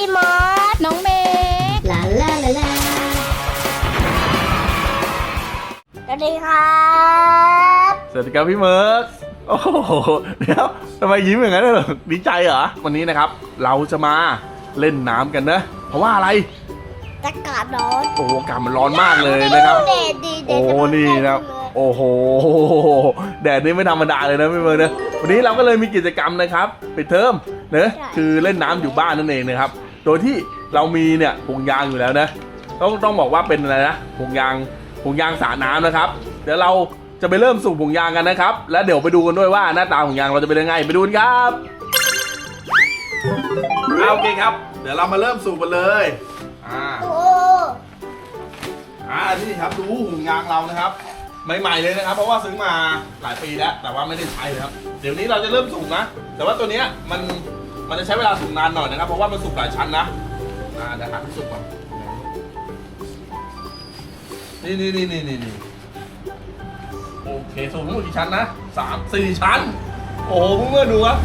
พี่มอสน้องเมย์ลาลาลาลาสวัสดีครับสวัสดีครับพี่เมิร์กโอ้โหเดี๋ยวทำไมยิ้มอย่างนั้นเหรอดีใจเหรอ วันนี้นะครับ เราจะมาเล่นน้ำกันนะ เพราะว่าอะไรตะกาศร้อนโอ้โหอากาศมันร้อนมากเลยนะครับ เด็ดดีเด็โอ้ดนี่นะครับ โอ้โห แดดนี่ไม่ธรรมดาเลยนะพี่เมิร์กนะวันนี้เราก็เลยมีกิจกรรมนะครับ ปิดเทอมเนะคือเล่นน้ำอยู่บ้านนั่นเองนะครับ โดยที่เรามีเนี่ยห่วงยางอยู่แล้วนะต้องต้องบอกว่าเป็นอะไรนะห่วงยางห่วงยางสระน้ำนะครับ เดี๋ยวเราจะไปเริ่มสูบห่วงยางกันนะครับ แล้วเดี๋ยวไปดูกันด้วยว่าหน้าตาห่วงยางเราจะเป็นยังไงไปดูกันครับเอาโอเคครับ เดี๋ยวเรามาเริ่มสูบกันเลยอ่าโอ้อ่านี่ครับดูห่วงยางเรานะครับใหม่ๆเลยนะครับ เพราะว่าซื้อมาหลายปีแล้ว แต่ว่าไม่ได้ใช้เลยครับ เดี๋ยวนี้เราจะเริ่มสูบนะ แต่ว่าตัวเนี้ยมัน มันจะใช้เวลาสุกนานหน่อยนะครับ เพราะว่ามันสุกหลายชั้นนะอ่าเดี๋ยวหาที่สุกก่อนนี่นี่นี่นี่นี่นี่โอเคสูบทั้งหมดกี่ชั้นนะสามสี่ชั้น โอ้โหเพื่อนๆดูครับ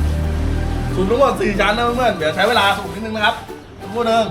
สูบทั้งหมดสี่ชั้นนะเพื่อนๆเดี๋ยวใช้เวลาสูบนิดนึงนะครับทุกคนหนึ่ง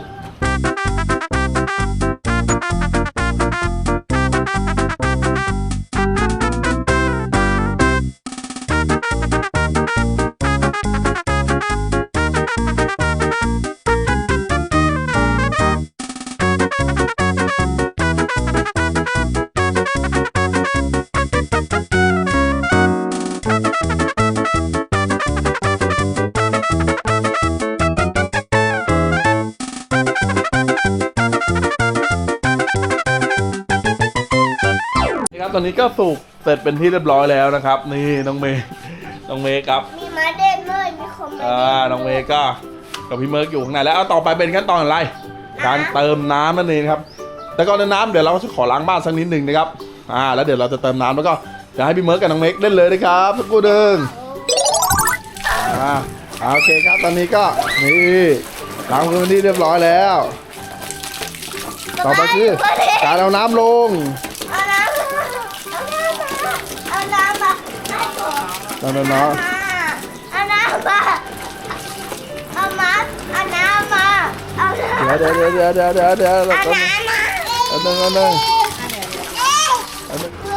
ตอนนี้ก็สูบเสร็จเป็นที่เรียบร้อยแล้วนะครับ นี่น้องเมย์น้องเมย์ครับมีมาเด่นด้วยมีคนมาอ่าเด่นน้องเมย์ก็กับพี่เมิร์กอยู่ข้างในแล้วเอาต่อไปเป็นขั้นตอนอะไร การเติมน้ำนั่นเองครับ แต่ก่อนเติมน้ำเดี๋ยวเราจะขอล้างบ้านสักนิดหนึ่งนะครับอ่าแล้วเดี๋ยวเราจะเติมน้ำแล้วก็จะให้พี่เมิร์กกับน้องเมย์เล่นเลยนะครับสักครู่หนึ่งอ่าอ่าโอเคครับตอนนี้ก็นี่ล้างพื้นที่เรียบร้อยแล้ว ต่อไปคือการเอาน้ำลง เอาน้ำมานั่นๆเนาะเอาน้ำมาเอามาเอาน้ำมาเอาน้ำเดี๋ยวเดี๋ยวเดี๋ยวเดี๋ยวเดี๋ยวเดี๋ยวเดี๋ยวเอาเดี๋ยวน้ำมาอันนึงอันนึงเอ้ยเอ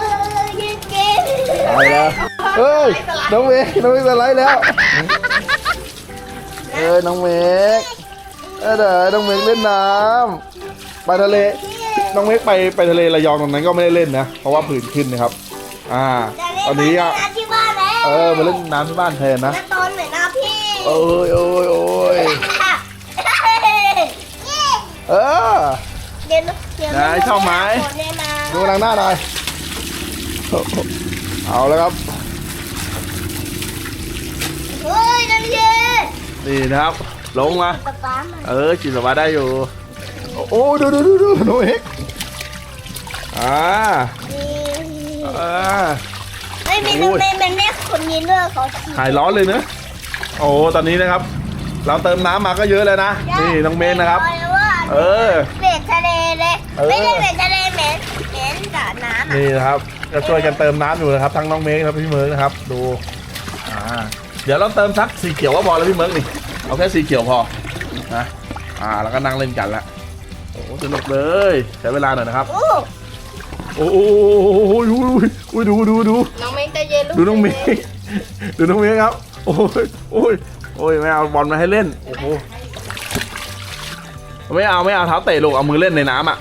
อยิงเก่งไปแล้วเฮ้ยน้องเมย์น้องเมย์สไลด์แล้วเอ้ยน้องเมย์เออเดี๋ยวน้องเมย์เล่นน้ำไปทะเลน้องเมย์ไปไปทะเลระยองตรงนั้นก็ไม่ได้เล่นนะเพราะว่าผื่นขึ้นนะครับ อ่าตอนนี้อะจะเล่นที่บ้านแล้ว เออมาเล่นน้ำที่บ้านแทนนะจะตอนเหมือนนะพี่โอ้ยโอ้ยโอ้ยเออเดี๋ยวเดี๋ยวไหนชอบไหมเดี๋ยวมาดูทางหน้าหน่อยเอาแล้วครับเฮ้ยนันเย่นี่นะครับ ลงมาป๊าป๊ามาเออจิตสบายได้อยู่ โอ้ดูดูดูดูน้องเอกอ่าอ่าไม่มีโอ้ทำยไมมันไม่คนนี้ด้วยเขาขี่หายร้อนเลยเนอะโอ้ตอนนี้นะครับ เราเติมน้ำมาก็เยอะแล้วนะ นี่น้องเมนนะครับเออ เบ็ดทะเลเลยเออ ไม่ได้เบ็ดทะเลเหม็นเหม็นสระน้ำอะนี่นะครับจะช่วยกันเติมน้ำอยู่นะครับทั้งน้องเมฆและพี่เมิร์กนะครับ ดูอ่าเดี๋ยวเราเติมสักสีเขียวก็พอแล้วพี่เมิร์กนี่เอาแค่สีเขียวพอนะอ่าแล้วก็นั่งเล่นกันละโอ้สนุกเลยใช้เวลาหน่อยนะครับโอ้ โอ้โหดูดูดูดูดูน้องเมย์ใจเย็นลูกดูน้องเมฆดูน้องเมฆครับ โอ้ยโอ้ยโอ้ยไม่เอาบอลมาให้เล่นโอ้โหไม่เอาไม่เอาเท้าเตะลูกเอามือเล่นในน้ำอะ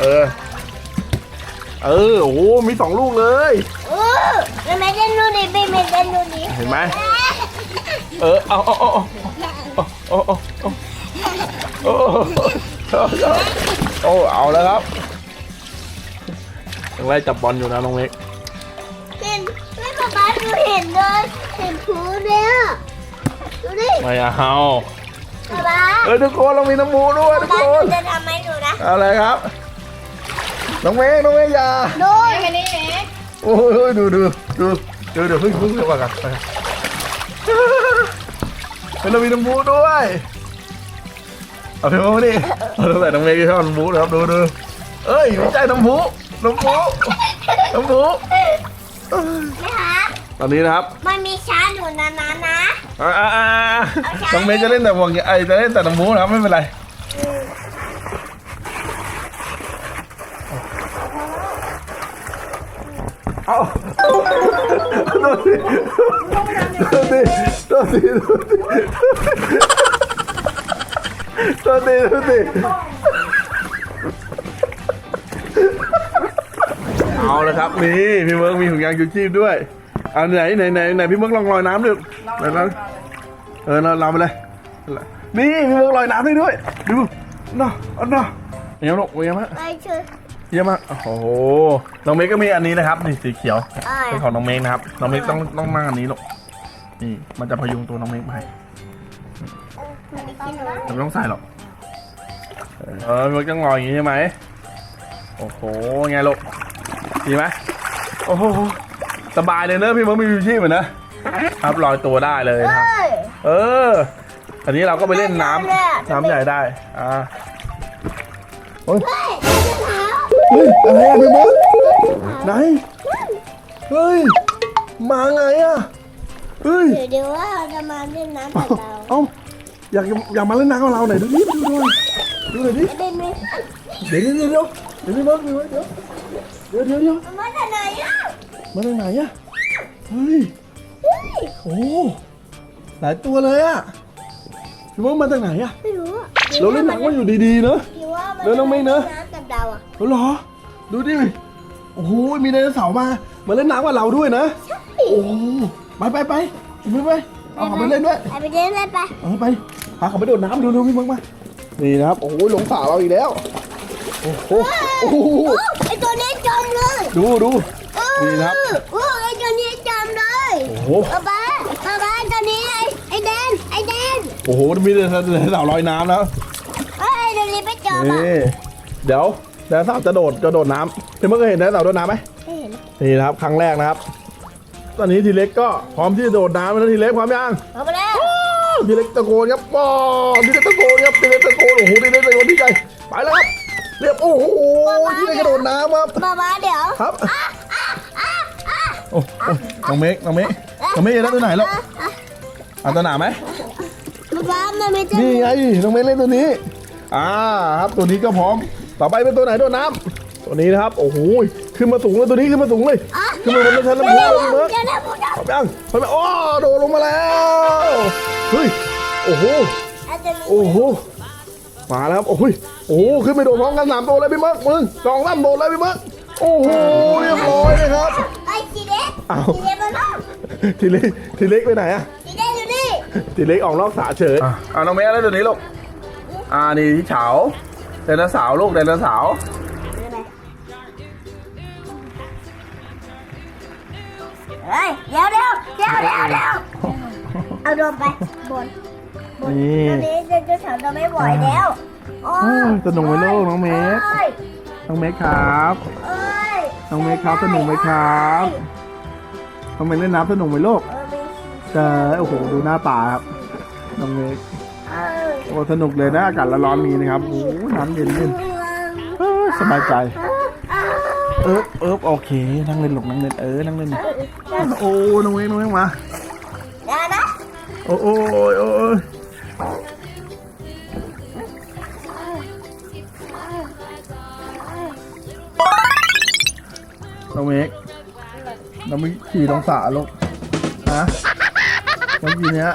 เออ เออโอ้โหมีสองลูกเลยโอ้แล้วไม่เล่นดูดิไม่ไม่เล่นดูดิเห็นไหมเออเอาเอาเอาเอาเอาเอาเอาเอาเอาโอ้เอาแล้วครับ ยังไล่จับบอลอยู่นะน้องเมฆเห็นไม่ป๊าป๊าดูเห็นเลยเห็นผูเนี่ยดูดิไม่เอาป๊าป๊าเอ้ยทุกคนเรามีน้ำมูด้วยทุกป๊าคหนูนจะทำให้ดูนะเอาอะไรครับ น้องเมฆน้องเมฆอย่าดูแค่นี้เองโอ้ยดูดูดูดูเดี๋ยวพึ่งพึ่งเดี๋ยวก่อนกันไปกันเฮ้ยเรามีน้ำมูด้วยเอาไปมาดิเอาตั้งแต่น้องเมฆที่ชอบน้ำมูนะครับดูดูเอ้ยไม่ใช่น้ำมู น้องปุ๊น้องปุ๊นะคะตอนนี้นะครับมันมีช้าอยู่นานๆนะต้องเมย์จะเล่นแต่ห่วงไอจะเล่นแต่น้งหมูนะครับไม่เป็นไรเอาโดนดิโดนดิโดนดิโดนดิโดนสิ เอาละครับนี่พี่เมิร์กมีถุงยางชูชีพด้วยเอาไหนไหนไหนไหนพี่เมิร์กลองลอยน้ำดูไหนลองเออเราเราไปเลยนี่มีเมืองลอยน้ำได้ด้วยดูน่ะอันน่ะเยี่ยมลูกเยี่ยมมากเยี่ยมมากโอ้โหน้องเมฆก็มีอันนี้นะครับนี่สีเขียวเป็นของน้องเมฆนะครับน้องเมฆต้องต้องนั่งอันนี้ลูกนี่มันจะพยุงตัวน้องเมฆไปแต่ไม่ต้องใส่หรอกเออพี่เมฆต้องลอยอย่างนี้ใช่ไหมโอ้โหไงลูก ดีไหมโอ้โหสบายเลยเนอะพี่เมฆมีวิวชีพเหมือนนะครับลอยตัวได้เลยครับเฮ้ยเออ อันนี้เราก็ไปเล่นน้ำน้ำใหญ่ได้อ่าโอ้ยเฮ้ยเท้าเฮ้ยอะไรอะพี่มดไหนเฮ้ยมาไงอะเฮ้ยเดี๋ยวเดี๋ยวว่าเราจะมาเล่นน้ำกับเราเอ้าอยากอยากมาเล่นน้ำกับเราหน่อยดูดิดูหน่อยดูหน่อยดิจะได้ไหมเดี๋ยวเดี๋ยวเดี๋ยวเดี๋ยวพี่มดดูไว้เดี๋ยว เดี๋ยวเดี๋ยวเดี๋ยวมันมาจากไหนอะมาทางไหนอะเฮ้ยโอ้หลายตัวเลยอะพี่มดมาจากไหนอะไม่รู้อะเราเล่นหนังว่าอยู่ดีๆเนอะหรือว่ามันเดี๋ยวน้องเมฆเนอะน้ำกับเราอะเอาเหรอ ดูดิโอ้โหมีไดโนเสาร์มามาเล่นน้ำกับเราด้วยนะโอ้โหไปไปไปไปไปเอาเขาไปเล่นด้วยไปไปเล่นเล่นไปเอาไปพาเขาไปโดดน้ำดูดูพี่เมึงมานี่นะครับโอ้โหหลงสาเราอีกแล้ว โอ้โหโอ้โหโอ้ไอตัวนี้จมเลยดูดูเออนี่นะครับโอ้ไอตัวนี้จมเลยโอ้โหป๊าป๊าป๊าป๊าตัวนี้ไอไอแดนไอแดนโอ้โหมีไดโนเสาร์ลอยน้ำแล้วเอ้ยไอตัวนี้ไปจมอะนี่เดี๋ยวไดโนเสาร์จะโดดจะโดดน้ำพี่เมื่อเคยเห็นไดโนเสาร์โดดน้ำไหมไม่เห็นนี่นะครับครั้งแรกนะครับ ตอนนี้ทีเล็กก็พร้อมที่จะโดดน้ำแล้วทีเล็กพร้อมยังเอาไปแล้วทีเล็กตะโกนครับว้าวทีเล็กตะโกนครับทีเล็กตะโกนโอ้โหทีเล็กตะโกนที่ใจไปแล้วครับ เรียบโอ้โหทีเล็กกระโดดน้ำครับป๊าป๊าเดี๋ยวครับโอ้โอ้น้องเมฆน้องเมฆน้องเมฆจะได้ตัวไหนหรอกเอาตัวหนาไหมป๊าป๊ามันไม่จะนี่ไงน้องเมฆเล่นตัวนี้อ่าครับตัวนี้ก็พร้อม ต่อไปเป็นตัวไหนโดดน้ำตัวนี้นะครับโอ้โหขึ้นมาสูงเลยตัวนี้ขึ้นมาสูงเลยอะขึ้นมาบนชั้นลำพูเลยพี่เมิร์กเดี๋ยวนะพูดนะพร้อมยังพร้อมยังโอ้โดดลงมาแล้วเฮ้ยโอ้โหอาจจะมีโอ้โห มาแล้วครับโอ้ยโอ้โหขึ้นไปโดดพร้อมกันสามตัวเลยพี่เมิร์กมึงสองสามโดดเลยพี่เมิร์กโอ้โหเรียบร้อยเลยครับไอสีเล็กอ้าวสีเล็กมาบ้างทีเล็กทีเล็กไปไหนอะสีเล็กอยู่นี่ทีเล็กออกนอกสาเฉยอ่าน้องเมย์แล้วตัวนี้ลูกอ่านี่ที่เฉาไดโนเสาร์ลูกไดโนเสาร์เฮ้ยเดี๋ยวเดี๋ยวเดี๋ยวเดี๋ยวเดี๋ยวเอาโดนไปบนบ นนี่ ตอนนี้จะจะถามเราไม่ไหวแล้วโอ้เอ้ยสนุกไหมลูกน้องเมฆเอ้ยน้องเมย์ครับเอ้ยน้องเมย์ครับสนุกไหมครับน้องเมย์เล่นน้ำสนุกไหมลูกเอ้ยใช่โอ้โหดูหน้าตาครับน้องเมย์เอ้ยโอ้สนุกเลยนะอากาศร้อนๆมีนะครับโอ้โหน้ำเย็นเย็นเออสบายใจ เอิบเอิบโอเค นั่งเล่นหลกนั่งเล่นเออนั่งเล่นโอ้น้องเมย์น้องเมย์มาเดี๋ยวนะโอ้โอ้โอ้ยโอ้ย น้องเมกน้องเมกขี่ลงสาลูกฮะเมื่อกี้เนี้ย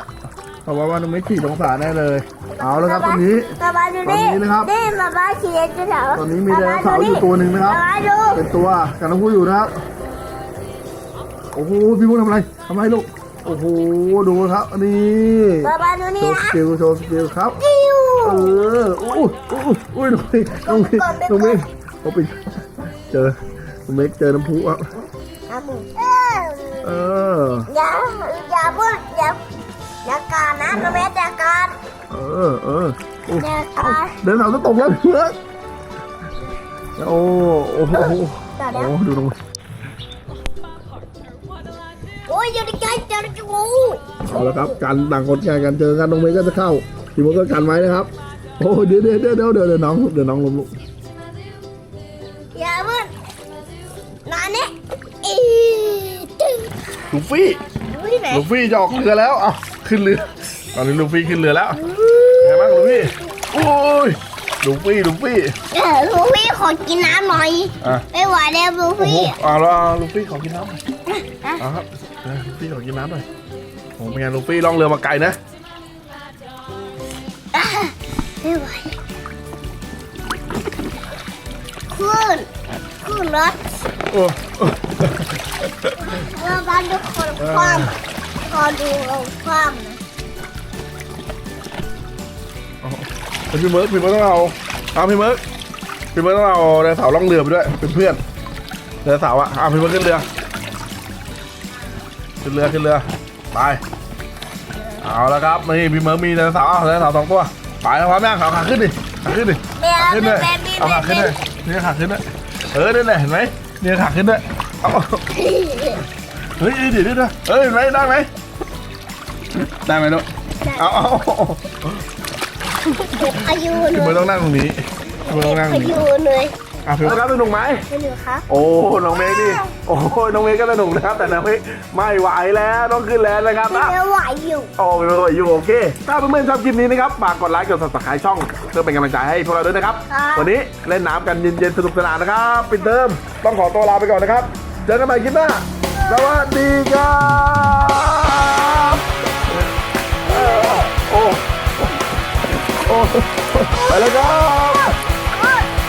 บอกว่าว่าน้องเมกขี่ลงสาแน่เลย เอาแล้วครับตอนนี้ป๊าป๊าดูตอนนี่นี้นะครับ นี่ป๊าป๊าขี่จะถามตอนนี้มีไดโนเสาร์อยู่ตัวหนึ่งนะครับป๊าป๊าดูเป็นตัวกันน้องพูดอยู่นะครับ โอ้โหพี่พูดทำอะไรทำอะไรลูก โอ้โห ดูครับ นี่ป๊าป๊าดูโชนี่ว์นะสกิลโชว์สกิลครับจิ้วเอออุ้ยอุ้ยอุ้ยน้องเมฆน้องเมฆน้องเมฆเขาไปเจอ น้องเมฆเจอน้ำพุอะอะมึงเออ อย่าอย่าพูดอย่าอย่าการนะน้องเมสอย่าการเออ เออโอ้อย่าการเดินเสาจะตกแล้วเพื่อนโอ้โอ้โห ต่อแล้โอ้วดูน้องโอ้ เอาละครับการต่างคนกันกันเจอกันน้องเมฆก็จะเข้าทีมก็กันไว้นะครับ โอ้เดี๋ยวเดี๋ยวเดี๋ยวเดี๋ยวเดี๋ยวน้องเดี๋ยวน้องล้มลุกอย่าพูดนานนี่อีตึงลูฟี่อุ้ยไหนลูฟี่จะออกเรือแล้วเอาขึ้นเรือ ตอนนี้ลูฟี่ขึ้นเรือแล้วไงบ้างลูฟี่โอ้ยลูฟี่ลูฟี่เออลูฟี่ขอกินน้ำหน่อยอะไม่ไหวแล้วลูโอ้โหฟี่เอาแล้วเอาลูฟี่ขอกินน้ำหน่อยอะเอาครับเออลูฟี่ขอกินน้ำหน่อย โอ้เป็นไงลูฟี่ล่องเรือมาไกลนะอะไม่ไหวขึ้นขึ้นรถโอ้เราบ้านทุกคนคว่ำพอดูเราคว่ำนะเป็นพี่เมิร์กพี่เมิร์กต้องเอาเอาพี่เมิร์กพี่เมิร์กต้องเอาไดโนเสาร์ล่องเรือไปด้วยเป็นเพื่อนไดโนเสาร์อะเอาพี่เมิร์กขึ้นเรือขึ้นเรือขึ้นเรือ ไป เอาแล้วครับนี่พี่เมิร์กมีไดโนเสาร์เอาไดโนเสาร์สองตัว ไปแล้วพร้อมยังเอาขาขึ้นดิขาขึ้นดิแม่ขาขึ้นเลยแม่แม่เอาขาขึ้นเลยนี่ขาขึ้นเลยเออนี่แหละเห็นไหมนี่ขาขึ้นด้วยเอาเฮ้ยเดี๋ยวเดี๋ยวเดี๋ยวเฮ้ยเห็นไหมได้ไหมได้ไหมลูกเอาเอาเอาอายุหพี่นูเมิร์กต้องนั่งตรงนี้พี่เมิร์กต้องนั่งตรอางนี้ยุเลย อะพี่เมิร์กครับสนุกไหมไม่รู้ครับโอ้น้องเมฆนี่โอ้ยน้องเมฆก็สนุกนะครับ แต่น้องเมฆไม่ไหวแล้วต้องขึ้นแล้วนะครับนะไม่ไหวอยู่โอ้ไม่ไหวอยู่โอเค ถ้าเพื่อนๆชอบคลิปนี้นะครับฝากกดไลค์กด subscribe ช่อง เพื่อเป็นกำลังใจให้พวกเราด้วยนะครับ วันนี้เล่นน้ำกันเย็นๆสนุกสนานนะครับปิดเทอมต้องขอตัวลาไปก่อนนะครับเจอกันใหม่คลิปหน้าสวัสดีครับเออโอ้โอ้ไปแล้วครับ